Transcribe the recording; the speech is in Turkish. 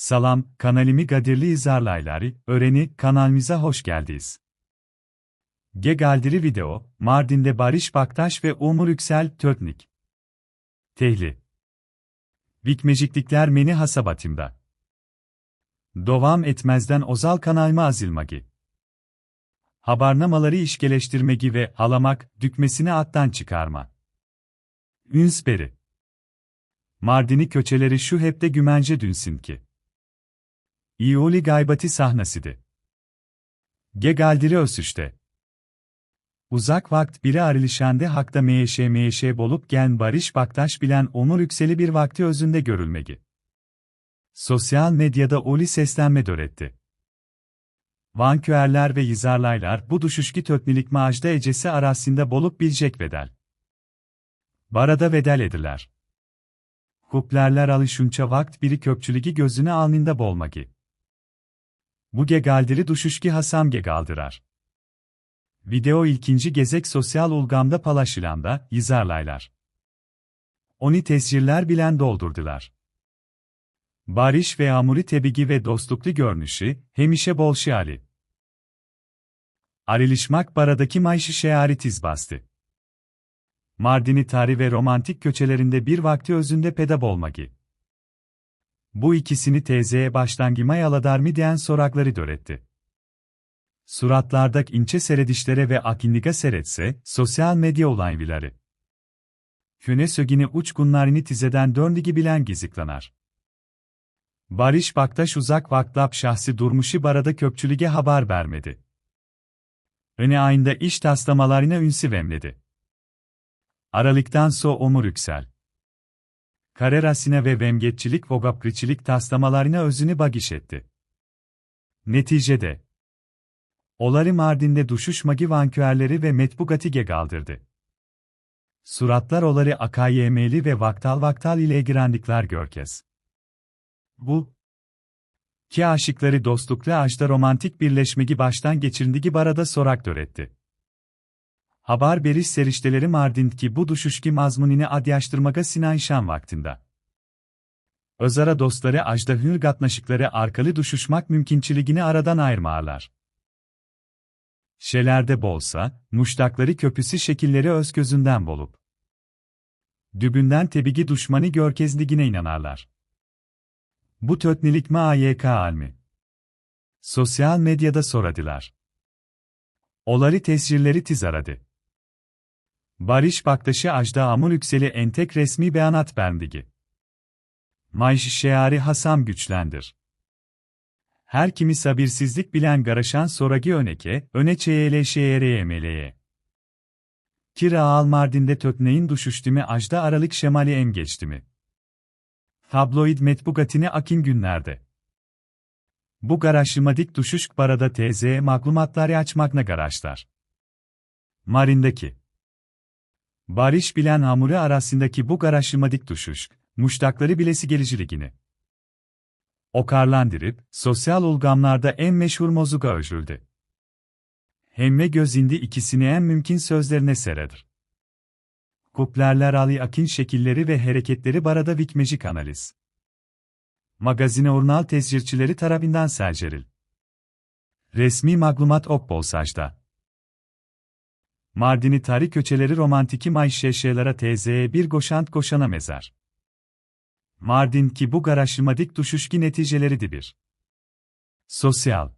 Salam, kanalimi Gadirli izarlayları, öğreni, kanalimize hoş geldiniz. Ge galdiri video, Mardin'de Barış Baktaş ve Umur Yüksel Tötnik. Tehli. Vikmeciklikler meni hasabatımda. Dovam etmezden ozal kanalma azilmagi. Habarnamaları işgeleştirmegi ve halamak, dükmesini attan çıkarma. Ünsberi. Mardini köçeleri şu hepte gümence dünsin ki. İyuli gaybati sahnasıydı. Gegaldiri ösüşte. Uzak vakt biri arilişende hakta meyeşe meyeşe bolup gen barış baktaş bilen onur yükseli bir vakti özünde görülmegi. Sosyal medyada oli seslenme döretti. Vanküerler ve yizarlaylar bu düşüşki tötnilik maaşda ecesi arasında bolup bilecek bedel. Barada vedel ediler. Kuplerler alışunça vakt biri köpçülügi gözüne alnında bolmagi. Bu gegaldiri duşuşki hasam gegaldırar. Video ilkinci gezek sosyal ulgamda palaşılanda, yizarlaylar. Oni tescirler bilen doldurdular. Barış ve amuri tebigi ve dostluklu görünüşü, hemişe bolşi ali. Arilişmak baradaki mayşı şeari tiz bastı. Mardini tari ve romantik köçelerinde bir vakti özünde pedab olmagi. Bu ikisini teyzeye başlangimay aladar mı diyen sorakları döretti. Suratlardak ince seredişlere ve akinliga seretse, sosyal medya olayviları. Füne sögini uçkunlarını tizeden döndügi bilen giziklanar. Barış Baktaş uzak vaklap şahsi durmuşu barada köpçülüge haber vermedi. Öne ayında iş taslamalarına ünsi vemledi. Aralıktan so omur yüksel. Karerasine ve vemgetçilik vogapkriçilik taslamalarına özünü bagiş etti. Neticede, Olari Mardin'de duşuşmagi vanküerleri ve metbugatige kaldırdı. Suratlar oları akayemeli ve vaktal vaktal ile girandikler görkez. Bu, ki aşıkları dostlukla aşta romantik birleşmegi baştan geçirindigi barada sorak döretti. Haber beriş serişteleri Mardin'deki bu duşuşki mazmunini adyaştırmaga sinayşan vaktinde. Özara dostları ajda hürgatnaşıkları arkalı duşuşmak mümkünçiligini aradan ayırmağlar. Şelerde bolsa, muştakları köpüsü şekilleri öz gözünden bolup. Dübünden tebigi düşmanı görkezligine inanarlar. Bu tötnilik mi AYK almi? Sosyal medyada soradılar. Olari tescilleri tiz aradı. Barış Baktaşı Ajda Amur Yükseli entek resmi beyanat vermdigi. Mayş şeari Hasam güçlendir. Her kimi sabirsizlik bilen garaşan soragi öneke, öne çeyele şeereye meleye. Kira al Mardin'de tökneyin duşuştimi ajda aralık şemali em geçtimi. Tabloid metbugatini akin günlerde. Bu garaşımadik duşuşk barada teze maklumatları açmakna garaşlar. Marindeki. Barış bilen hamuru arasındaki bu garaşımadik duşuşk, muştakları bilesi geliciligini. Okarlandırıp, sosyal ulgamlarda en meşhur mozuga öjüldü. Hemme gözindi ikisini en mümkün sözlerine seredir. Kuplerler Ali Akin şekilleri ve hareketleri barada vikmecik analiz. Magazine urnal tescirçileri tarafından selceril. Resmi maglumat okbolsajda. Mardini tarih köçeleri romantiki mayşeşelere tezeye bir goşant goşana mezar. Mardin ki bu garaşımadik duşuşki neticeleri dibir. Sosyal